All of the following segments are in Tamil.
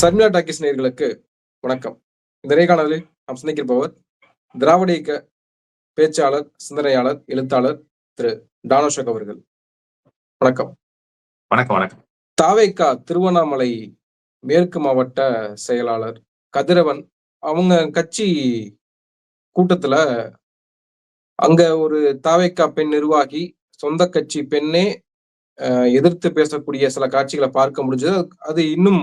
சர்மிளா டாக்கிஸ் நேயர்களுக்கு வணக்கம். இந்த நேர்காணலில் நாம் சந்திக்கிருப்பவர் திராவிட இயக்க பேச்சாளர் சிந்தனையாளர் எழுத்தாளர் திரு டானோஷக் அவர்கள். வணக்கம். வணக்கம் வணக்கம். தாவேக்கா திருவண்ணாமலை மேற்கு மாவட்ட செயலாளர் கதிரவன் அவங்க கட்சி கூட்டத்துல அங்க ஒரு தாவேக்கா பெண் நிர்வாகி சொந்த கட்சி பெண்ணே எதிர்த்து பேசக்கூடிய சில காட்சிகளை பார்க்க முடிஞ்சது. அது இன்னும்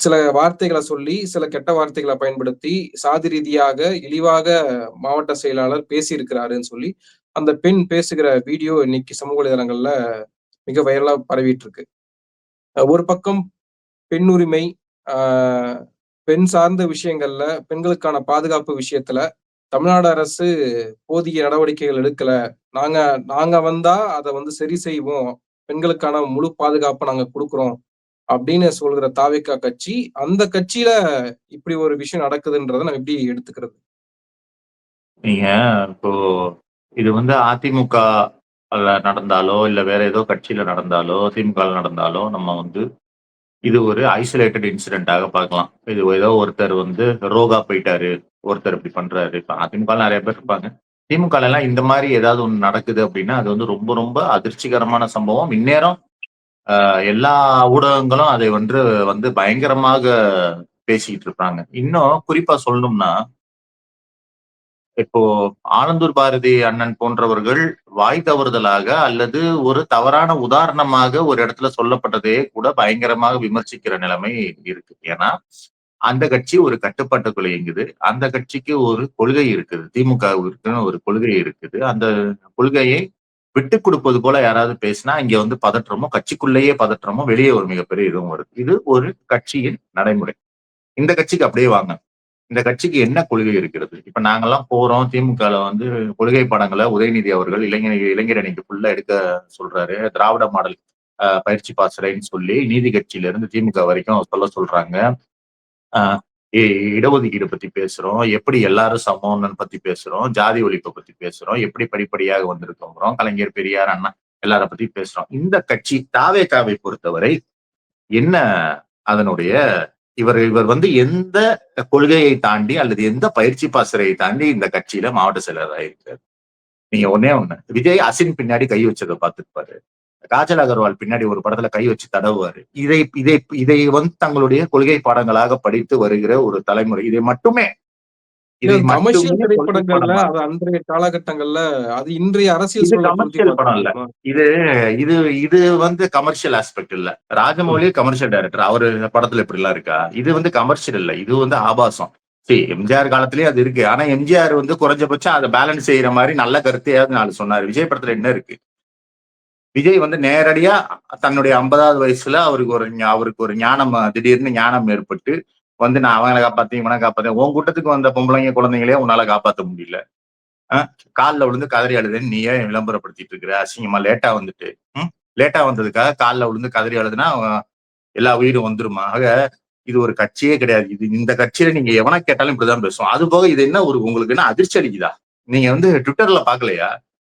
சில வார்த்தைகளை சொல்லி சில கெட்ட வார்த்தைகளை பயன்படுத்தி சாதி ரீதியாக இழிவாக மாவட்ட செயலாளர் பேசியிருக்கிறாருன்னு சொல்லி அந்த பெண் பேசுகிற வீடியோ இன்னைக்கு சமூக வலைதளங்கள்ல மிக வைரலா பரவிட்டு இருக்கு ஒரு பக்கம் பெண் உரிமை பெண் சார்ந்த விஷயங்கள்ல பெண்களுக்கான பாதுகாப்பு விஷயத்துல தமிழ்நாடு அரசு போதிய நடவடிக்கைகள் எடுக்கல. நாங்க நாங்க வந்தா அதை வந்து சரி செய்வோம். பெண்களுக்கான முழு பாதுகாப்பை நாங்க கொடுக்குறோம். அப்படின்னு சொல்கிற தாவேக்கா கட்சி அந்த கட்சியில இப்படி ஒரு விஷயம் நடக்குதுன்றதை நம்ம எப்படி எடுத்துக்கிறது? நீங்க இப்போ இது வந்து அதிமுக நடந்தாலோ இல்ல வேற ஏதோ கட்சியில நடந்தாலோ திமுக நடந்தாலோ நம்ம வந்து இது ஒரு ஐசோலேட்டட் இன்சிடென்ட்டாக பார்க்கலாம். இது ஏதோ ஒருத்தர் வந்து ரோகா போயிட்டாரு ஒருத்தர் இப்படி பண்றாரு. இப்ப அதிமுக நிறைய பேர் இருப்பாங்க. திமுக எல்லாம் இந்த மாதிரி ஏதாவது ஒன்று நடக்குது அப்படின்னா அது வந்து ரொம்ப ரொம்ப அதிர்ச்சிகரமான சம்பவம். இந்நேரம் எல்லா ஊடகங்களும் அதை வந்து வந்து பயங்கரமாக பேசிக்கிட்டு இருப்பாங்க இன்னும் குறிப்பா சொல்லணும்னா இப்போ ஆனந்தூர் பாரதி அண்ணன் போன்றவர்கள் வாய் தவறுதலாக அல்லது ஒரு தவறான உதாரணமாக ஒரு இடத்துல சொல்லப்பட்டதே கூட பயங்கரமாக விமர்சிக்கிற நிலைமை இருக்கு. ஏன்னா அந்த கட்சி ஒரு கட்டுப்பாட்டுக்குள்ள இயங்குது. அந்த கட்சிக்கு ஒரு கொள்கை இருக்குது. திமுகவிற்குன்னு ஒரு கொள்கை இருக்குது. அந்த கொள்கையை விட்டு கொடுப்பது போல யாராவது பேசினா இங்க வந்து பதற்றமோ கட்சிக்குள்ளேயே பதற்றமோ வெளியே ஒரு மிகப்பெரிய இதுவும் வருது. இது ஒரு கட்சியின் நடைமுறை. இந்த கட்சிக்கு அப்படியே வாங்க. இந்த கட்சிக்கு என்ன கொள்கை இருக்கிறது? இப்ப நாங்கெல்லாம் போறோம் திமுகல வந்து கொள்கை படங்களை உதயநிதி அவர்கள் இளைஞர் இளைஞர் அணிக்கு ஃபுல்லா எடுக்க சொல்றாரு. திராவிட மாடல் பயிற்சி பாசறைன்னு சொல்லி நீதி கட்சியில இருந்து திமுக வரைக்கும் சொல்ல சொல்றாங்க. ஆஹ் இடஒதுக்கீடு பத்தி பேசுறோம். எப்படி எல்லாரும் சமம்னு பத்தி பேசுறோம். ஜாதி ஒழிப்பை பத்தி பேசுறோம். எப்படி படிப்படியாக வந்திருக்கோங்கிறோம். கலைஞர் பெரியார் அண்ணா எல்லார பத்தி பேசுறோம். இந்த கட்சி தாவேகாவை பொறுத்தவரை என்ன அதனுடைய இவர் இவர் வந்து எந்த கொள்கையை தாண்டி அல்லது எந்த பயிற்சி பாசறையை தாண்டி இந்த கட்சியில மாவட்ட செயலராக இருக்காரு நீங்க ஒன்னே ஒண்ணு. விஜய் அசின் பின்னாடி கை வச்சதை பார்த்துருப்பாரு. காஜல் அகர்வால் பின்னாடி ஒரு படத்துல கை வச்சு தடவுவாரு. இதை இதை இதை வந்து தங்களுடைய கொள்கை பாடங்களாக படித்து வருகிற ஒரு தலைமுறை. இதை மட்டுமே கமர்ஷியல் திரைப்படங்கள்ல அது அன்றைய காலகட்டங்கள்ல அது இன்றைய அரசியல் படம் இல்ல. இது இது இது வந்து கமர்ஷியல் ஆஸ்பெக்ட் இல்ல. Rajamouli commercial director. அவரு இந்த படத்துல இப்படி எல்லாம் இருக்கா? இது வந்து கமர்ஷியல் இல்ல. இது வந்து ஆபாசம். சரி எம்ஜிஆர் காலத்திலேயே அது இருக்கு. ஆனா எம்ஜிஆர் வந்து குறைஞ்சபட்சம் அதை பேலன்ஸ் செய்யற மாதிரி நல்ல கருத்தையாவது நாலு சொன்னாரு. விஜய் படத்துல என்ன இருக்கு? விஜய் வந்து நேரடியா தன்னுடைய ஐம்பதாவது வயசுல அவருக்கு ஒரு அவருக்கு ஒரு ஞானம் திடீர்னு ஞானம் ஏற்பட்டு வந்து நான் அவங்களை காப்பாத்தேன் இவனை காப்பாத்தேன். உன் கூட்டத்துக்கு வந்த பொம்பளைங்க குழந்தைங்களே உன்னால காப்பாத்த முடியல. காலில் விழுந்து கதறி அழுதுன்னு நீயே விளம்பரப்படுத்திட்டு இருக்கிற அசிங்கமா லேட்டா வந்துட்டு ம்? லேட்டா வந்ததுக்காக காலில் விழுந்து கதறி அழுதுனா எல்லா உயிரும் வந்துருமா? ஆக இது ஒரு கட்சியே கிடையாது. இது இந்த கட்சியில நீங்க எவனா கேட்டாலும் இப்படிதான் பேசுவோம் அது போக இது என்ன ஒரு உங்களுக்கு என்ன அதிர்ச்சி அடிக்குதா நீங்க வந்து ட்விட்டர்ல பாக்கலையா?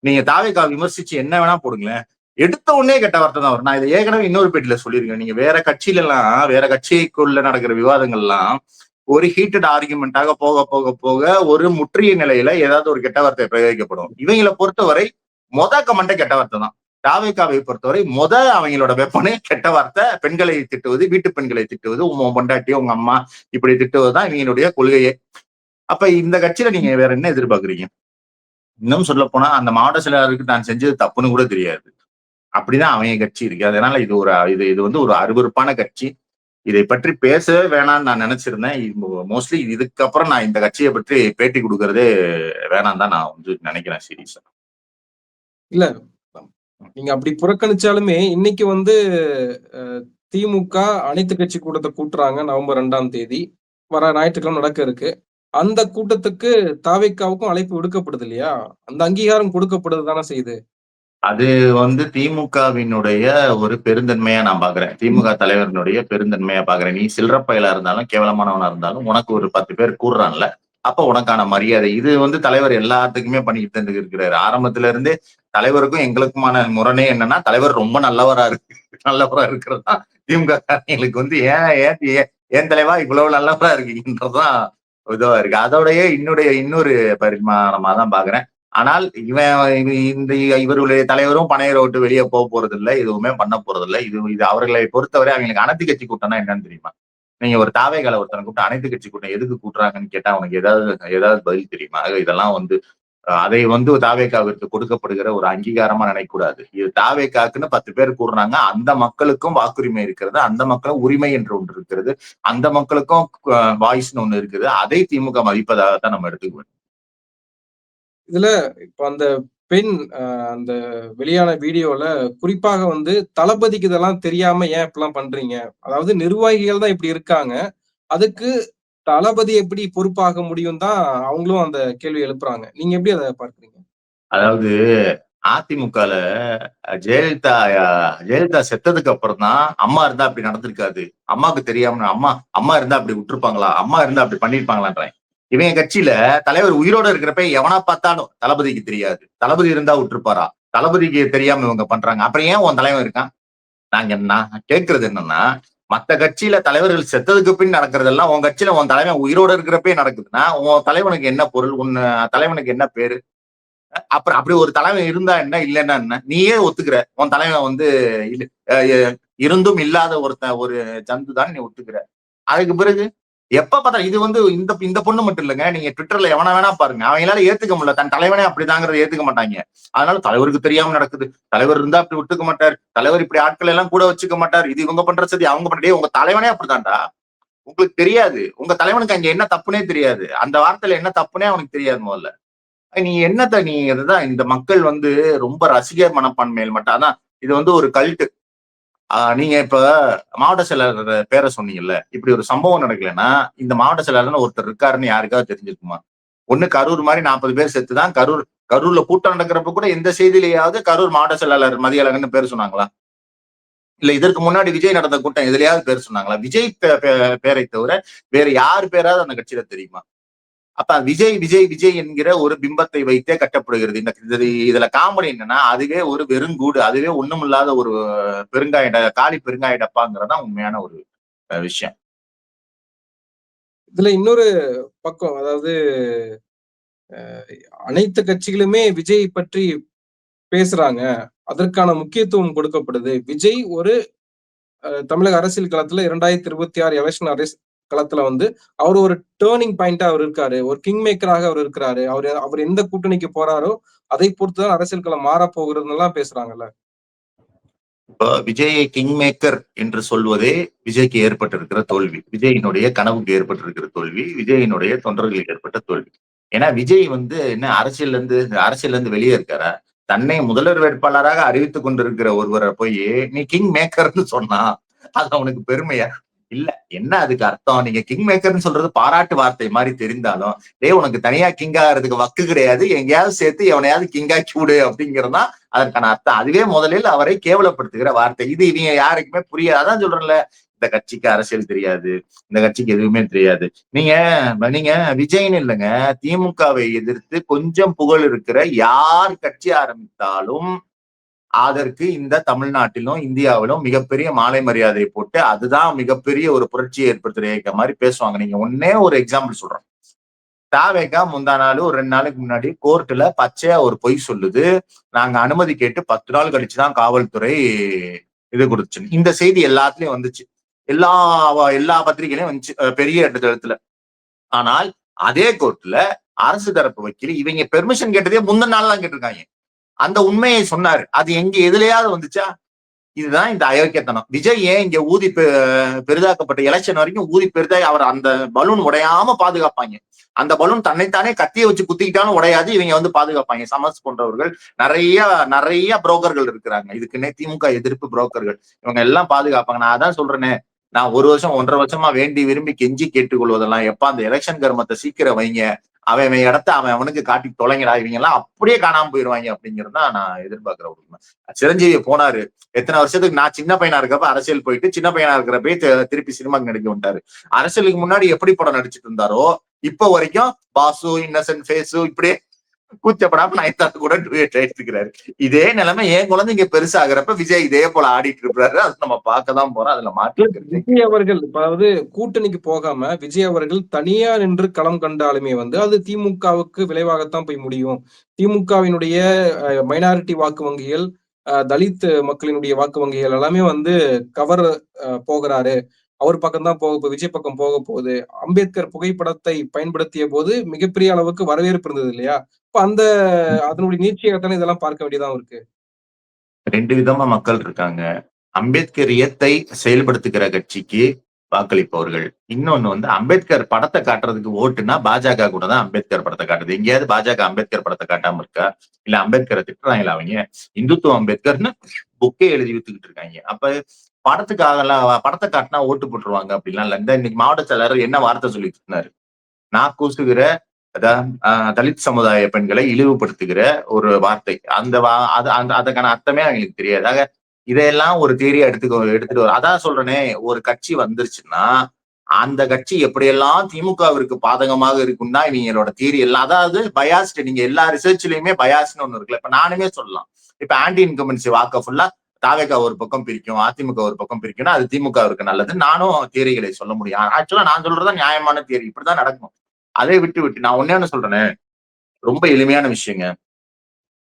நீங்க தாவேக்கா விமர்சிச்சு என்ன வேணா போடுங்களேன். எடுத்த உடனே கெட்ட வார்த்தை தான் வரும். நான் இதை ஏற்கனவே இன்னொரு பேட்டில சொல்லியிருக்கேன். நீங்க வேற கட்சியில எல்லாம் வேற கட்சிக்குள்ள நடக்கிற விவாதங்கள்லாம் ஒரு ஹீட்டட் ஆர்குமெண்டாக போக போக போக ஒரு முற்றிய நிலையில ஏதாவது ஒரு கெட்ட வார்த்தை பிரயோகிக்கப்படும். இவங்களை பொறுத்தவரை மொத கமெண்ட்டே கெட்ட வார்த்தை தான். தாவேக்காவை பொறுத்தவரை மொத அவங்களோட வெப்பனே கெட்ட வார்த்தை. பெண்களை திட்டுவது வீட்டு பெண்களை திட்டுவது உங்க பொண்டாட்டி உங்க அம்மா இப்படி திட்டுவதுதான் இவங்களுடைய கொள்கையே. அப்ப இந்த கட்சியில நீங்க வேற என்ன எதிர்பார்க்குறீங்க? இன்னும் சொல்ல போனா அந்த மாவட்ட செயலாளருக்கு நான் செஞ்சது தப்புன்னு கூட தெரியாது. அப்படிதான் அவங்க கட்சி இருக்கு. அதனால இது ஒரு இது இது வந்து ஒரு அருவருப்பான கட்சி. இதை பற்றி பேசவே வேணாம்னு நான் நினைச்சிருந்தேன். மோஸ்ட்லி இதுக்கப்புறம் நான் இந்த கட்சியை பற்றி பேட்டி கொடுக்கறதே வேணாம் தான் நான் வந்து நினைக்கிறேன் சீரியஸா இல்ல நீங்க அப்படி புறக்கணிச்சாலுமே இன்னைக்கு வந்து திமுக அனைத்து கட்சி கூட்டத்தை கூட்டுறாங்க நவம்பர் ரெண்டாம் தேதி. வர ஞாயிற்றுக்கிழமை நடக்க இருக்கு. அந்த கூட்டத்துக்கு தாவேக்காவுக்கும் அழைப்பு விடுக்கப்படுது இல்லையா? அந்த அங்கீகாரம் கொடுக்கப்படுது தானே செய்யுது அது வந்து திமுகவினுடைய ஒரு பெருந்தன்மையா நான் பாக்குறேன். திமுக தலைவரினுடைய பெருந்தன்மையா பாக்குறேன். நீ சில்லறப்பையில இருந்தாலும் கேவலமானவனா இருந்தாலும் உனக்கு ஒரு பத்து பேர் கூடுறான்ல அப்ப உனக்கான மரியாதை. இது வந்து தலைவர் எல்லாத்துக்குமே பண்ணிட்டு தந்து இருக்கிறாரு. ஆரம்பத்துல இருந்து தலைவருக்கும் எங்களுக்குமான முரணே என்னன்னா தலைவர் ரொம்ப நல்லவரா இருக்கு நல்லவரா இருக்கிறதா திமுக காரங்களுக்கு வந்து ஏன் ஏன் ஏன் ஏன் தலைவா இவ்வளவு நல்லவரா இருக்கீங்கன்றதுதான் இதுவா இருக்கு. அதோடய இன்னுடைய இன்னொரு பரிமாணமா தான் பாக்குறேன். ஆனால் இவன் இந்த இவர்களுடைய தலைவரும் பனையரை விட்டு வெளியே போக போறது எதுவுமே பண்ண போறது இல்ல இது இது அவர்களை பொறுத்தவரை அவங்களுக்கு அனைத்து கட்சி கூட்டம்னா என்னன்னு தெரியுமா? நீங்க ஒரு தாவைகளை ஒருத்தனை கூப்பிட்டு அனைத்து கட்சி கூட்டம் எதுக்கு கூட்டுறாங்கன்னு கேட்டா அவனுக்கு ஏதாவது ஏதாவது பதில் தெரியுமா? இதெல்லாம் வந்து அதை வந்து தாவேக்காவிற்கு கொடுக்கப்படுகிற ஒரு அங்கீகாரமா நினைக்கூடாது இது தாவேக்காக்குன்னு பத்து பேர் கூடுறாங்க. அந்த மக்களுக்கும் வாக்குரிமை இருக்கிறது. அந்த மக்களும் உரிமை என்று ஒன்று இருக்கிறது. அந்த மக்களுக்கும் வாய்ஸ்னு ஒண்ணு இருக்குது. அதை திமுக மதிப்பதாக தான் நம்ம எடுத்துக்குவோம் இதுல இப்ப அந்த பெண் அந்த வெளியான வீடியோல குறிப்பாக வந்து தளபதிக்கு இதெல்லாம் தெரியாம ஏன் இப்பெல்லாம் பண்றீங்க? அதாவது நிர்வாகிகள் தான் இப்படி இருக்காங்க. அதுக்கு தளபதி எப்படி பொறுப்பாக முடியும் தான் அவங்களும் அந்த கேள்வி எழுப்புறாங்க. நீங்க எப்படி அதை பார்க்கறீங்க? அதாவது அதிமுகல ஜெயலலிதா ஜெயலலிதா செத்ததுக்கு அப்புறம் தான் அம்மா இருந்தா அப்படி நடந்திருக்காது. அம்மாவுக்கு தெரியாம அம்மா அம்மா இருந்தா அப்படி விட்டுருப்பாங்களா? அம்மா இருந்தா அப்படி பண்ணிருப்பாங்களான்றேன். இவங்க கட்சியில தலைவர் உயிரோட இருக்கிறப்ப எவனா பார்த்தாலும் தளபதிக்கு தெரியாது. தளபதி இருந்தா விட்டுருப்பாரா? தளபதிக்கு தெரியாம இவங்க பண்றாங்க. அப்புறம் ஏன் உன் தலைவன் இருக்கான்? நாங்க என்ன? கேட்கறது என்னன்னா மத்த கட்சியில தலைவர்கள் செத்ததுக்கு பின் நடக்கிறதெல்லாம் உன் கட்சியில உன் தலைவன் உயிரோட இருக்கிறப்பே நடக்குதுன்னா உன் தலைவனுக்கு என்ன பொருள்? உன் தலைவனுக்கு என்ன பேரு? அப்புறம் அப்படி ஒரு தலைவன் இருந்தா என்ன இல்லைன்னா என்ன? நீயே ஒத்துக்கிற. உன் தலைவன் வந்து இருந்தும் இல்லாத ஒருத்தன் ஒரு ஜந்து தான் நீ ஒத்துக்கிற. அதுக்கு பிறகு எப்ப பார்த்தா இது வந்து இந்த இந்த பொண்ணு மட்டும் இல்லைங்க. நீங்க ட்விட்டர்ல எவனா வேணா பாருங்க. அவங்களால ஏத்துக்க முடியல. தன் தலைவனே அப்படிதாங்கிறத ஏத்துக்க மாட்டாங்க. அதனால தலைவருக்கு தெரியாம நடக்குது. தலைவர் இருந்தா அப்படி விட்டுக்க மாட்டார். தலைவர் இப்படி ஆட்கள் எல்லாம் கூட வச்சுக்க மாட்டார். இது இவங்க பண்ற சதி அவங்க பண்ற உங்க தலைவனே அப்படிதான்டா. உங்களுக்கு தெரியாது. உங்க தலைவனுக்கு அங்க என்ன தப்புனே தெரியாது. அந்த வார்த்தையில என்ன தப்புனே அவனுக்கு தெரியாது முதல்ல. நீ என்னத்த நீ இதுதான் இந்த மக்கள் வந்து ரொம்ப ரசிகர் மனப்பான்மையில் மட்டும். அதான் இது வந்து ஒரு கல்ட்டு. நீங்க இப்ப மாவட்ட செயலாளர் பேரை சொன்னீங்கல்ல இப்படி ஒரு சம்பவம் நடக்கலைன்னா இந்த மாவட்ட செயலாளர்னு ஒருத்தர் இருக்காருன்னு யாருக்காவது தெரிஞ்சிருக்குமா? ஒண்ணு கரூர் மாதிரி நாற்பது பேர் செத்துதான் கரூர் கரூர்ல கூட்டம் நடக்கிறப்ப கூட எந்த செய்தியிலேயாவது கரூர் மாவட்ட செயலாளர் மதியழகன்னு பேர் சொன்னாங்களா? இல்ல இதற்கு முன்னாடி விஜய் நடந்த கூட்டம் எதுலயாவது பேர் சொன்னாங்களா? விஜய் பே- பேரை தவிர வேற யார் பேராவது அந்த கட்சியில தெரியுமா? அப்ப விஜய் விஜய் விஜய் என்கிற ஒரு பிம்பத்தை வைத்தே கட்டப்படுகிறது. இந்த இது- இதுல காமெடி என்னன்னா அதுவே ஒரு வெறுங்கூடு அதுவே ஒண்ணுமில்லாத ஒரு பெருங்காய காளி காலி பெருங்காய டப்பாங்கிறதா உண்மையான ஒரு விஷயம். இதுல இன்னொரு பக்கம் அதாவது அஹ், அனைத்து கட்சிகளுமே விஜய் பற்றி பேசுறாங்க. அதற்கான முக்கியத்துவம் கொடுக்கப்படுது. விஜய் ஒரு அஹ், தமிழக அரசியல் களத்துல இரண்டாயிரத்தி இருபத்தி ஆறு எலெக்ஷன் அரசு களத்துல வந்து அவர் ஒரு டேர்னிங் பாயிண்டா அவர் இருக்காரு. ஒரு கிங் மேக்கராக அவர் இருக்கிறாரு. அவர் அவர் எந்த கூட்டணிக்கு போறாரோ அதை பொறுத்துதான் அரசியல் களம் மாற போகிறதுன்னு எல்லாம் பேசுறாங்கல்ல. விஜயை கிங் மேக்கர் என்று சொல்வதே விஜய்க்கு ஏற்பட்டிருக்கிற தோல்வி. விஜயினுடைய கனவுக்கு ஏற்பட்டிருக்கிற தோல்வி விஜயினுடைய தொண்டர்களுக்கு ஏற்பட்ட தோல்வி. ஏன்னா விஜய் வந்து என்ன அரசியல்ல இருந்து அரசியல்ல இருந்து வெளியே இருக்காரா? தன்னை முதல்வர் வேட்பாளராக அறிவித்துக் கொண்டிருக்கிற ஒருவரை போய் நீ கிங் மேக்கர்னு சொன்னா அது அவனுக்கு பெருமையா? இல்ல என்ன அதுக்கு அர்த்தம்? நீங்க கிங் மேக்கர்னு சொல்றது பாராட்டு வார்த்தை மாதிரி தெரிந்தாலும் டே உனக்கு தனியா கிங் ஆகிறதுக்கு வக்கு கிடையாது. எங்கேயாவது சேர்த்து எவனையாவது கிங்காக்கி விடு அப்படிங்கிறதா அதற்கான அர்த்தம். அதுவே முதலில் அவரை கேவலப்படுத்துகிற வார்த்தை. இது இவங்க யாருக்குமே புரியாது. அதான் சொல்றேன்ல இந்த கட்சிக்கு அரசியல் தெரியாது. இந்த கட்சிக்கு எதுவுமே தெரியாது. நீங்க நீங்க விஜய்னு இல்லைங்க திமுகவை எதிர்த்து கொஞ்சம் புகழ் இருக்கிற யார் கட்சி ஆரம்பித்தாலும் அதற்கு இந்த தமிழ்நாட்டிலும் இந்தியாவிலும் மிகப்பெரிய மாலை மரியாதை போட்டு அதுதான் மிகப்பெரிய ஒரு புரட்சியை ஏற்படுத்துற இயக்க மாதிரி பேசுவாங்க. நீங்க ஒன்னே ஒரு எக்ஸாம்பிள் சொல்றேன். தாவேகா முந்தா நாள் ஒரு ரெண்டு நாளுக்கு முன்னாடி கோர்ட்ல பச்சையா ஒரு பொய் சொல்லுது. நாங்க அனுமதி கேட்டு பத்து நாள் கழிச்சுதான் காவல்துறை இது கொடுத்துச்சு. இந்த செய்தி எல்லாத்துலயும் வந்துச்சு. எல்லா எல்லா பத்திரிகையிலயும் வந்துச்சு. பெரிய பெரிய இடத்துல. ஆனால் அதே கோர்ட்ல அரசு தரப்பு வக்கீல் இவங்க பெர்மிஷன் கேட்டதே முந்தின நாள் தான் கேட்டிருக்காங்க. அந்த உண்மையை சொன்னாரு. அது எங்க எதுலயாவது வந்துச்சா? இதுதான் இந்த அயோக்கியத்தனம். விஜய் ஏன் இங்க ஊதி பெ- பெரிதாக்கப்பட்ட எலெக்ஷன் வரைக்கும் ஊதி பெரிதாய் அவர் அந்த பலூன் உடையாம பாதுகாப்பாங்க. அந்த பலூன் தன்னைத்தானே கத்தியை வச்சு குத்திக்கிட்டாலும் உடையாது இவங்க வந்து பாதுகாப்பாங்க. சமஸ் போன்றவர்கள் நிறைய நிறைய புரோக்கர்கள் இருக்கிறாங்க. இதுக்குன்னே திமுக எதிர்ப்பு புரோக்கர்கள். இவங்க எல்லாம் பாதுகாப்பாங்க. நான் அதான் சொல்றேனே நான் ஒரு வருஷம் ஒன்றரை வருஷமா வேண்டி விரும்பி கெஞ்சி கேட்டுக்கொள்வதெல்லாம் எப்ப அந்த எலெக்ஷன் கர்மத்தை சீக்கிரம் வைங்க. அவன் அவன் இடத்த அவன் அவனுக்கு காட்டி தொலைங்கடா இவங்க எல்லாம் அப்படியே காணாம போயிருவாங்க அப்படிங்கிறது தான் நான் எதிர்பார்க்கிற ஒரு உண்மை. சிரஞ்சீவி போனாரு. எத்தனை வருஷத்துக்கு நான் சின்ன பையனா இருக்கப்ப அரசியல் போயிட்டு சின்ன பையனா இருக்கிறப்பே திருப்பி சினிமாக்கு நடிக்க வந்துட்டாரு. அரசியலுக்கு முன்னாடி எப்படி படம் நடிச்சிட்டு இருந்தாரோ இப்ப வரைக்கும் பாசு இன்னசென்ட் ஃபேஸு இப்படியே கூச்சப்படாம நயன்தாரா கூட duet எடுத்துக்கிறாரு இதே நிலைமை என் குழந்தைங்க பெருசாகிறப்ப விஜய் இதே போல ஆடிட்டு இருப்பாரு அது நம்ம பார்க்க தான் போறோம். அதுல மாற்று விஜய் அவர்கள் அதாவது கூட்டணிக்கு போகாம விஜய் அவர்கள் தனியா நின்று களம் கண்டாலுமே வந்து அது திமுகவுக்கு விளைவாகத்தான் போய் முடியும். திமுகவினுடைய மைனாரிட்டி வாக்கு வங்கிகள் தலித் மக்களினுடைய வாக்கு வங்கிகள் எல்லாமே வந்து கவர் போகிறாரு. அவர் பக்கம் தான் போக போ- விஜய் பக்கம் போக போகுது. அம்பேத்கர் புகைப்படத்தை பயன்படுத்திய போது மிகப்பெரிய அளவுக்கு வரவேற்பு இருந்தது இல்லையா? இப்ப அந்த அதனுடைய நீட்சியாகத்தானே இதெல்லாம் பார்க்க வேண்டியதா இருக்கு. ரெண்டு விதமா மக்கள் இருக்காங்க. அம்பேத்கரியத்தை செயல்படுத்துகிற கட்சிக்கு வாக்களிப்பவர்கள். இன்னொன்னு வந்து அம்பேத்கர் படத்தை காட்டுறதுக்கு ஓட்டுனா பாஜக கூட தான் அம்பேத்கர் படத்தை காட்டுது. எங்கேயாவது பாஜக அம்பேத்கர் படத்தை காட்டாம இருக்கா? இல்ல அம்பேத்கரை திட்டுறாங்களா அவங்க? இந்துத்துவ அம்பேத்கர்னு புக்கே எழுதி வித்துக்கிட்டு இருக்காங்க. அப்ப படத்துக்காக படத்தை காட்டினா ஓட்டு போட்டுருவாங்க அப்படிலாம் இல்லை. இந்த இன்னைக்கு மாவட்ட செயலாளர் என்ன வார்த்தை சொல்லிட்டு இருந்தாரு? நான் கூசுகிற அதான் ஆஹ், தலித் சமுதாய பெண்களை இழிவுபடுத்துகிற ஒரு வார்த்தை. அந்த வா- அது அந்த அதுக்கான அர்த்தமே அவங்களுக்கு தெரியாது. ஆக இதையெல்லாம் ஒரு தேரியா எடுத்துக்கோ எடுத்துட்டு வர அதான் சொல்றேனே ஒரு கட்சி வந்துருச்சுன்னா அந்த கட்சி எப்படியெல்லாம் திமுகவிற்கு பாதகமாக இருக்கும்னா இவங்களோட தியரி எல்லாம் அதாவது பயாஸ்ட் நீங்க எல்லா ரிசர்ச்லயுமே பயாஸ்னு ஒண்ணு இருக்குல்ல. இப்ப நானுமே சொல்லலாம். இப்ப ஆன்டி இன்கம்பன்சி வாக்க ஃபுல்லா தாவேகா ஒரு பக்கம் பிரிக்கும் அதிமுக ஒரு பக்கம் பிரிக்கும்னா அது திமுகவிற்கு நல்லது. நானும் தியரிகளை சொல்ல முடியும். ஆக்சுவலா நான் சொல்றதா நியாயமான தியரி இப்படிதான் நடக்கும். அதை விட்டு விட்டு நான் ஒன்னே ஒண்ணு சொல்றேனே. ரொம்ப எளிமையான விஷயங்க.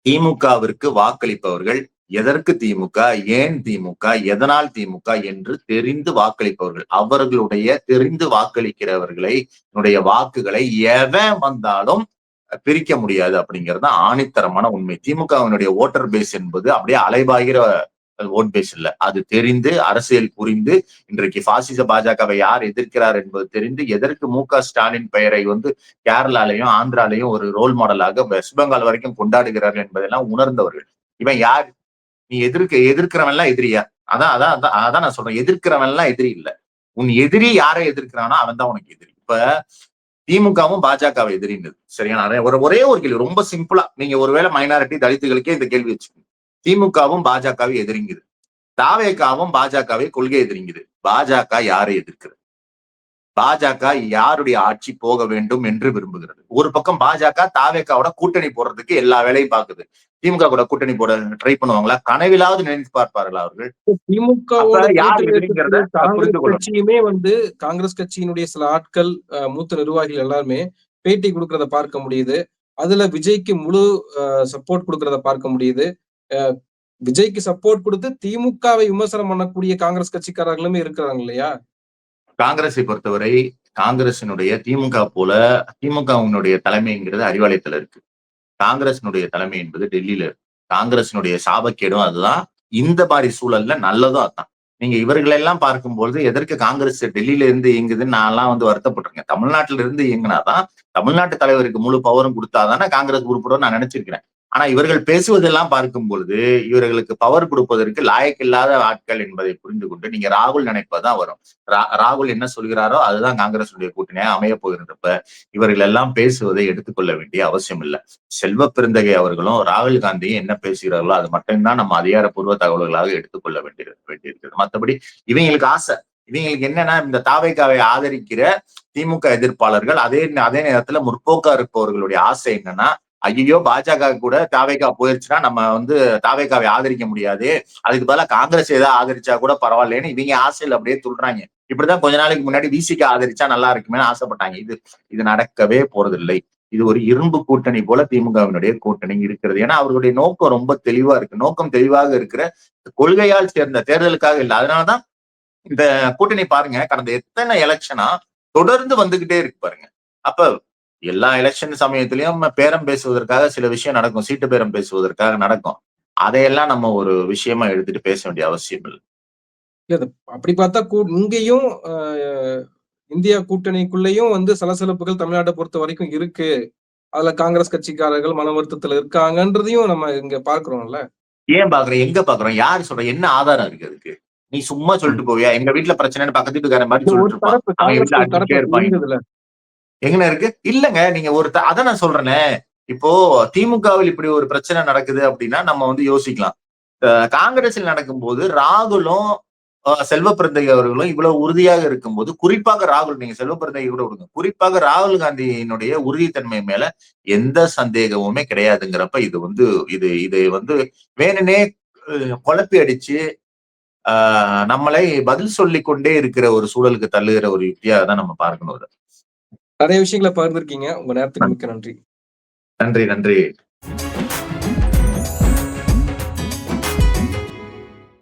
திமுகவிற்கு வாக்களிப்பவர்கள் எதற்கு திமுக ஏன் திமுக எதனால் திமுக என்று தெரிந்து வாக்களிப்பவர்கள். அவர்களுடைய தெரிந்து வாக்களிக்கிறவர்களை என்னுடைய வாக்குகளை எவன் வந்தாலும் பிரிக்க முடியாது அப்படிங்கிறது தான் ஆணித்தரமான உண்மை. திமுகவினுடைய ஓட்டர் பேஸ் என்பது அப்படியே அலைபாகிற ஓட் பேஸ் இல்ல. அது தெரிந்து அரசியல் புரிந்து இன்றைக்கு பாசிச பாஜகவை யார் எதிர்க்கிறார் என்பது தெரிந்து எதற்கு மு க ஸ்டாலின் பெயரை வந்து கேரளாலையும் ஆந்திராலையும் ஒரு ரோல் மாடலாக வெஸ்ட் பெங்கால் வரைக்கும் கொண்டாடுகிறார்கள் என்பதெல்லாம் உணர்ந்தவர்கள். இவன் யார்? நீ எதிர்க்க எதிர்க்கிறவன் எல்லாம் எதிரியா அதான் அதான் அதான் அதான் நான் சொல்றேன். எதிர்க்கிறவன் எல்லாம் எதிரி இல்ல. உன் எதிரி யாரை எதிர்க்கிறானோ அவன் தான் உனக்கு எதிரி. இப்ப திமுகவும் பாஜகவை எதிரின்றது சரியா? ஒரு ஒரே ஒரு கேள்வி. ரொம்ப சிம்பிளா நீங்க ஒருவேளை மைனாரிட்டி தலித்துகளுக்கே இந்த கேள்வி வச்சுக்கோங்க. திமுகவும் பாஜகவை எதிரிங்குது தாவேகாவும் பாஜகவை கொள்கை எதிரிங்குது பாஜக யாரை எதிர்க்கிறது? பாஜக யாருடைய ஆட்சி போக வேண்டும் என்று விரும்புகிறது? ஒரு பக்கம் பாஜக தாவேகாவோட கூட்டணி போடுறதுக்கு எல்லா வேலையும் பாக்குது திமுக கூட கூட்டணி போட ட்ரை பண்ணுவாங்களா? கனவிலாவது நினைத்து பார்ப்பார்களா அவர்கள்? கொள்ளணும். கட்சியுமே வந்து காங்கிரஸ் கட்சியினுடைய சில ஆட்கள் மூத்த நிர்வாகிகள் எல்லாருமே பேட்டி கொடுக்கறத பார்க்க முடியுது. அதுல விஜய்க்கு முழு சப்போர்ட் கொடுக்கறத பார்க்க முடியுது. விஜய்க்கு சப்போர்ட் கொடுத்து திமுகவை விமர்சனம் பண்ணக்கூடிய காங்கிரஸ் கட்சிக்காரர்களுமே இருக்கிறாங்க இல்லையா? காங்கிரஸை பொறுத்தவரை காங்கிரசினுடைய திமுக போல திமுகவினுடைய தலைமைங்கிறது அறிவாலயத்துல இருக்கு. காங்கிரசினுடைய தலைமை என்பது டெல்லியில இருக்கு. காங்கிரசினுடைய சாபக்கேடும் அதுதான். இந்த மாதிரி சூழல்ல நல்லதும் அதுதான். நீங்க இவர்களெல்லாம் பார்க்கும்போது எதற்கு காங்கிரஸ் டெல்லியில இருந்து இயங்குதுன்னு நான்லாம் வந்து வருத்தப்பட்டிருக்கேன். தமிழ்நாட்டில இருந்து இயங்கினாதான் தமிழ்நாட்டு தலைவருக்கு முழு பவரும் கொடுத்தாதானே காங்கிரஸ் உருப்படும் நான் நினைச்சிருக்கிறேன். ஆனா இவர்கள் பேசுவதெல்லாம் பார்க்கும் பொழுது இவர்களுக்கு பவர் கொடுப்பதற்கு லாயக்கில்லாத ஆட்கள் என்பதை புரிந்து கொண்டு நீங்க ராகுல் நினைப்பதான் வரும். ரா- ராகுல் என்ன சொல்கிறாரோ அதுதான் காங்கிரசுடைய கூட்டணியாக அமைய போகிறப்ப இவர்கள் எல்லாம் பேசுவதை எடுத்துக்கொள்ள வேண்டிய அவசியம் இல்லை. செல்வ பெருந்தகை அவர்களும் ராகுல் காந்தியும் என்ன பேசுகிறார்களோ அது மட்டும்தான் நம்ம அதிகாரப்பூர்வ தகவல்களாக எடுத்துக்கொள்ள வேண்டிய வேண்டியிருக்கிறது. மற்றபடி இவங்களுக்கு ஆசை. இவங்களுக்கு என்னன்னா இந்த தாவைக்காவை ஆதரிக்கிற திமுக எதிர்ப்பாளர்கள் அதே அதே நேரத்துல முற்போக்கா இருப்பவர்களுடைய ஆசை என்னன்னா ஐயோ பாஜக கூட தாவேகா போயிருச்சுன்னா நம்ம வந்து தாவேகாவை ஆதரிக்க முடியாது. அதுக்கு பதிலாக காங்கிரஸ் ஏதாவது ஆதரிச்சா கூட பரவாயில்லைன்னு இவங்க ஆசையில் அப்படியே துள்றாங்க இப்படிதான் கொஞ்ச நாளைக்கு முன்னாடி விசிக்கு ஆதரிச்சா நல்லா இருக்குமே ஆசைப்பட்டாங்க. இது இது நடக்கவே போறதில்லை. இது ஒரு இரும்பு கூட்டணி போல திமுகவினுடைய கூட்டணி இருக்கிறது. ஏன்னா அவர்களுடைய நோக்கம் ரொம்ப தெளிவா இருக்கு. நோக்கம் தெளிவாக இருக்கிற கொள்கையால் சேர்ந்த தேர்தலுக்காக இல்லை. அதனாலதான் இந்த கூட்டணி பாருங்க கடந்த எத்தனை எலெக்ஷனா தொடர்ந்து வந்துகிட்டே இருக்கு பாருங்க. அப்ப எல்லா எலெக்ஷன் சமயத்திலயும் பேரம் பேசுவதற்காக சில விஷயம் நடக்கும். சீட்டு பேரம் பேசுவதற்காக நடக்கும். அதையெல்லாம் நம்ம ஒரு விஷயமா எடுத்துட்டு பேச வேண்டிய அவசியம் இல்லை. அப்படி பார்த்தா இங்கேயும் இந்தியா கூட்டணிக்குள்ளேயும் வந்து சலசலப்புகள் தமிழ்நாட்டை பொறுத்த வரைக்கும் இருக்கு. அதுல காங்கிரஸ் கட்சிக்காரர்கள் மன வருத்தத்துல இருக்காங்கன்றதையும் நம்ம இங்க பார்க்கிறோம்ல. ஏன் பாக்குறோம் எங்க பாக்குறோம் யாரு சொல்ற? என்ன ஆதாரம் இருக்கு அதுக்கு? நீ சும்மா சொல்லிட்டு போவியா? எங்க வீட்டுல பிரச்சனைன்னு பக்கத்து வீட்டுக்காரன் மாதிரி சொல்லிட்டு இருப்பான். எங்கன இருக்கு? இல்லங்க நீங்க ஒரு அதை நான் சொல்றேனே. இப்போ திமுகவில் இப்படி ஒரு பிரச்சனை நடக்குது அப்படின்னா நம்ம வந்து யோசிக்கலாம். காங்கிரஸில் நடக்கும்போது ராகுலும் செல்வ பிறந்தகை அவர்களும் இவ்வளவு உறுதியாக இருக்கும்போது குறிப்பாக ராகுல் நீங்க செல்வ பிறந்தகை கூட விடுங்க. குறிப்பாக ராகுல் காந்தியினுடைய உறுதித்தன்மை மேல எந்த சந்தேகமுமே கிடையாதுங்கிறப்ப இது வந்து இது இது வந்து வேணுனே குழப்பி அடிச்சு ஆஹ் நம்மளை பதில் சொல்லிக்கொண்டே இருக்கிற ஒரு சூழலுக்கு தள்ளுகிற ஒரு யுக்தியாக தான் நம்ம பார்க்கணும் நிறைய விஷயங்களை பகிர்ந்திருக்கீங்க. உங்க நேரத்துக்கு மிக்க நன்றி. நன்றி நன்றி.